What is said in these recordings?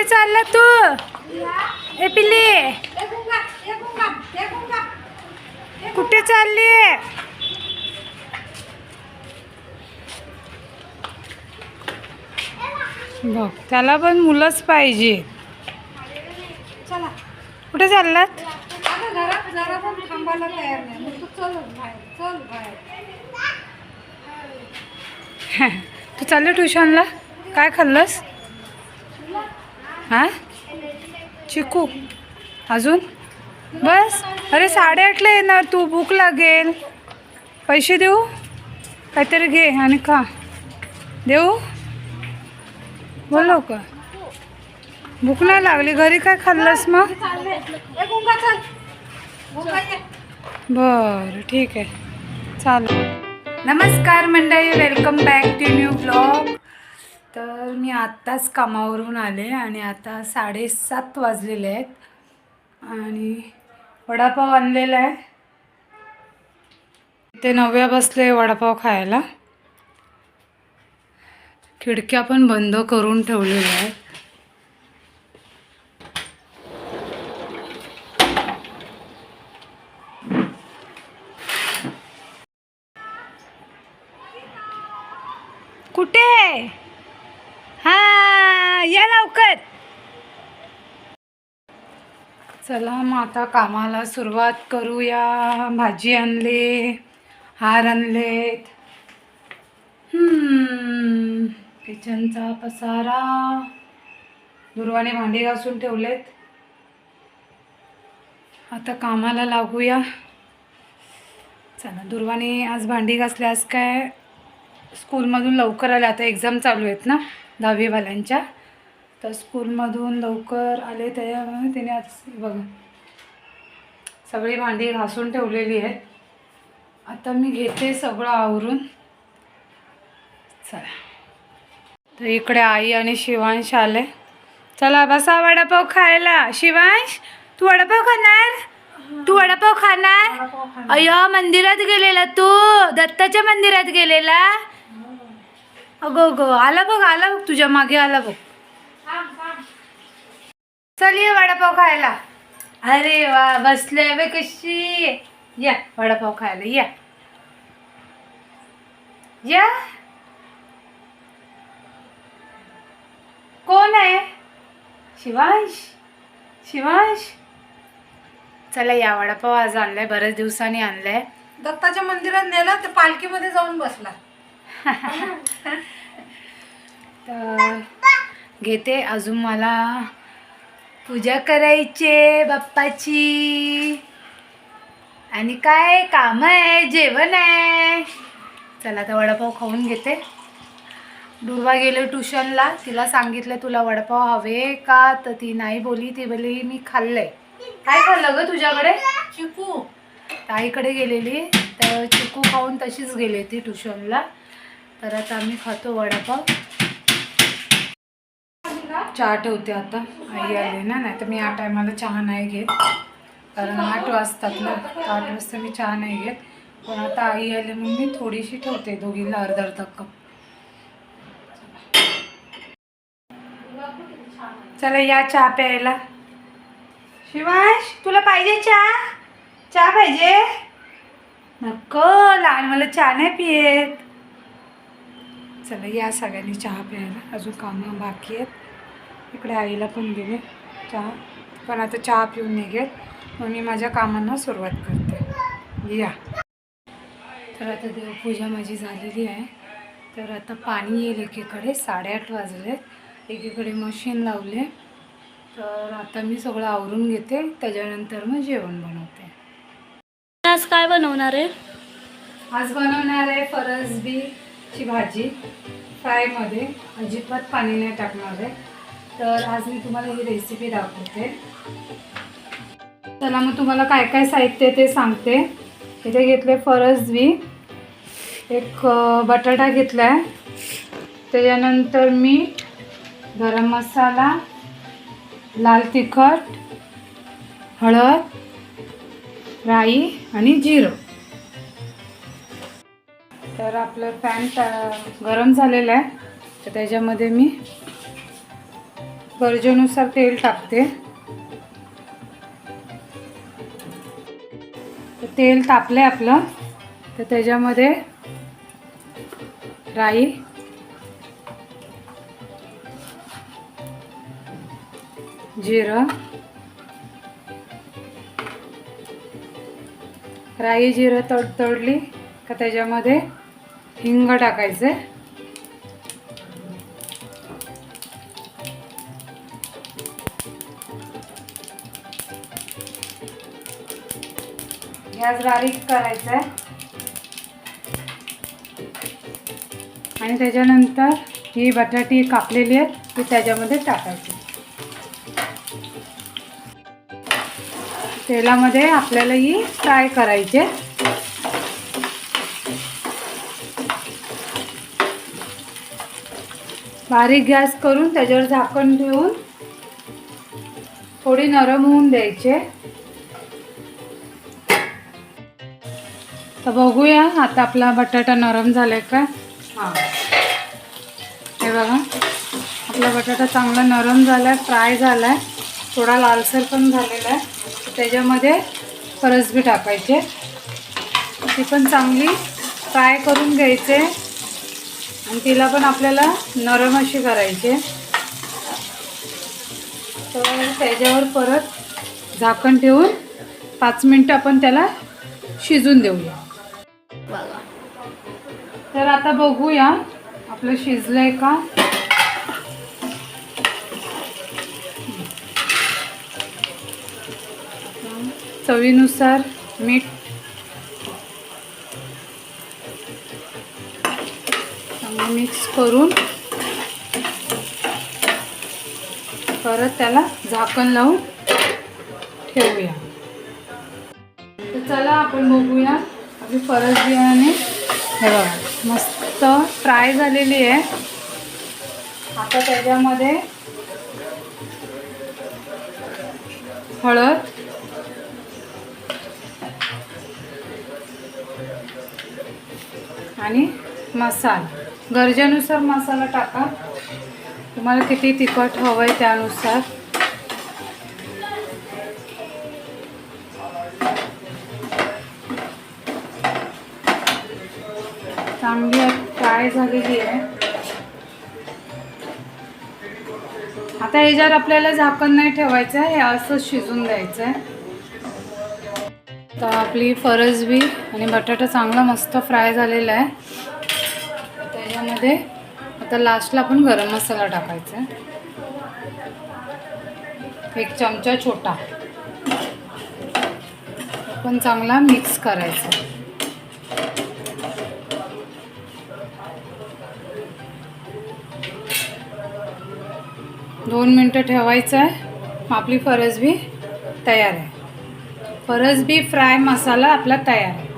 कुठे चालला तू? ए पिल्ली. कुठे चालली? बघ त्याला पण मुलंच पाहिजे. चला. कुठे चाललात? तू चाललं ट्युशनला? काय खाल्लंस? हा? चिकू अजून? बस. अरे साडेआठला येणार तू. भूक लागेल. पैसे देऊ? काहीतरी घे आणि खा. देऊ? बोलो का भूक नाही लागली. घरी काय खाल्लंस मग? बरं ठीक आहे. चालेल. नमस्कार मंडळी. Welcome back to new blog. तर मी आत्ताच कामावरून आले आणि आता साडेसात वाजलेले आहेत. आणि वडापाव आणलेला आहे. ते नव्या बसले वडापाव खायला. खिडक्या पण बंद करून ठेवलेल्या आहेत. कुठे? हा या लवकर. चला मग आता कामाला सुरुवात करूया. भाजी आणले हार आणलेत. किचनचा पसारा. दुर्वाने भांडी घासून ठेवलेत. आता कामाला लागूया. चला दुर्वाने आज भांडी घासल्यास काय? स्कूलमधून लवकर आले आता एक्झाम चालू आहेत ना दहावीवाल्यांच्या. तर स्कूलमधून लवकर आले त्याच्यामुळे तिने आज बघा. सगळी भांडी घासून ठेवलेली आहेत. आता मी घेते सगळं आवरून. चला. तर इकडे आई आणि शिवांश आले. चला बसा वडापाव खायला. शिवांश तू वडापाव खाणार? तू वडापाव खाणार? अय्या मंदिरात गेलेला तू? दत्ताच्या मंदिरात गेलेला? अगो गो आला बघ आला बघ तुझ्या मागे आला बघ. चल ये वडापाव खायला. अरे वा बसले बे कशी. या वडापाव खायला या. या. कोण आहे? शिवांश शिवांश. चला या वडापाव आज आणलाय बऱ्याच दिवसांनी आणलाय. दत्ताच्या मंदिरात नेला तर पालखीमध्ये जाऊन बसला. तर घेते अजून मला पूजा करायचे बाप्पाची. आणि काय काम आहे जेवण आहे. चला आता वडापाव खाऊन घेते. दुर्वा गेले ट्युशनला तिला सांगितलं तुला वडापाव हवे का? तर ती नाही बोली ती बोली मी खाल्लंय. काय खाल्लं ग तुझ्याकडे? चिकू. ताईकडे गेलेली तर चिकू खाऊन तशीच गेली ती ट्युशनला. तर आता आम्ही खातो वडापाव. चहा ठेवते आता. आई आली ना नाही तर मी या टायमाला चहा नाही घेत. कारण आठ वाजतात ना आठ वाजता मी चहा नाही घेत. पण आता आई आली म्हणून मी थोडीशी ठेवते दोघींना अर्धा अर्धा कप. चला या चहा प्यायला. शिवांश तुला पाहिजे चहा? चहा पाहिजे? नको लहान मला चहा नाही पियेत. चला या सगळ्यांनी चहा प्यायला. अजून कामं बाकी आहेत. इकडे आईला पण दिले चहा. पण आता चहा पिऊन निघेल. मग मी माझ्या कामांना सुरुवात करते. या. तर आता देवपूजा माझी झालेली आहे. तर आता पाणी येईल एकीकडे. साडेआठ वाजले. एकीकडे मशीन लावले. तर आता मी सगळं आवरून घेते. त्याच्यानंतर मग जेवण बनवते. आज काय बनवणार आहे? आज बनवणार आहे फरसबीची भाजी. फ्रायमध्ये अजिबात पाणी नाही टाकणार आहे. तर आज मी तुम्हाला ही रेसिपी दाखवते. चला मग तुम्हाला काय काय साहित्य ते सांगते. इथे घेतले फरसबी एक बटाटा घेतला आहे त्याच्यानंतर मीठ गरम मसाला लाल तिखट हळद राई आणि जिरं. तर आपलं पॅन गरम झालेलं आहे. तर त्याच्यामध्ये मी गरजेनुसार तेल टाकते. तर तेल तापलं आपलं. तर त्याच्यामध्ये राई जिरं राई जिरं तळ तळली का त्याच्यामध्ये हिंग टाकायचं गॅस बारीक करायचा आहे आणि त्याच्यानंतर ही बटाटी कापलेली आहेत ती त्याच्यामध्ये टाकायची. तेलामध्ये आपल्याला ही फ्राय करायचे. बारीक गॅस करून त्याच्यावर झाकण ठेवून थोडी नरम होऊन द्यायचे. तर बघूया आता आपला बटाटा नरम झालाय का? हां. हे बघा आपला बटाटा चांगला नरम झालाय फ्राय झालाय थोडा लालसर पण झालेला आहे. त्याच्यामध्ये फरसबी टाकायचे. ती पण चांगली फ्राय करून घ्यायचे. आणि तिला पण आपल्याला नरम अशी करायची. तर त्याच्यावर परत झाकण ठेवून पाच मिनटं आपण त्याला शिजून देऊया. तर आता बघूया आपलं शिजलंय का? चवीनुसार मीठ. मिक्स करून परत त्याला झाकण लावून ठेवूया. तर चला आपण बघूया आपली परत बियाणे. हे बघा. मस्त फ्राय झालेली आहे. आता त्याच्यामध्ये हळद. आणि मसाला. गरजेनुसार मसाला टाका. तुम्हाला किती तिखट हवं आहे त्यानुसार. चांगली फ्राय झालेली आहे. आता ह्याच्यावर आपल्याला झाकण नाही ठेवायचं आहे हे असंच शिजून द्यायचं आहे. तर आपली फरसबी आणि बटाटा चांगला मस्त फ्राय झालेला आहे. त्याच्यामध्ये आता लास्टला आपण गरम मसाला टाकायचा आहे. एक चमचा छोटा. पण चांगला मिक्स करायचा दोन मिनटं ठेवायचं आहे. मग आपली फरसबी तयार आहे. फरसबी फ्राय मसाला आपला तयार आहे.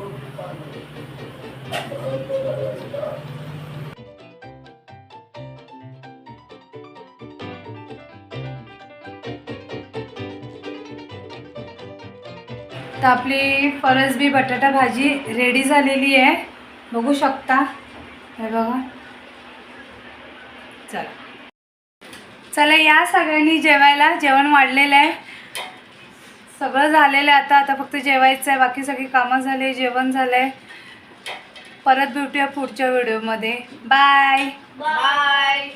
तर आपली फरसबी बटाटा भाजी रेडी झालेली आहे. बघू शकता. हे बघा. चला. चला या सगळ्यांनी जेवायला. जेवण वाढलेलं आहे. सगळं झालेलं आहे आता. आता फक्त जेवायचं आहे. बाकी सगळी कामं झाले जेवण झालं आहे. परत भेटूया पुढच्या व्हिडिओमध्ये. बाय. बाय.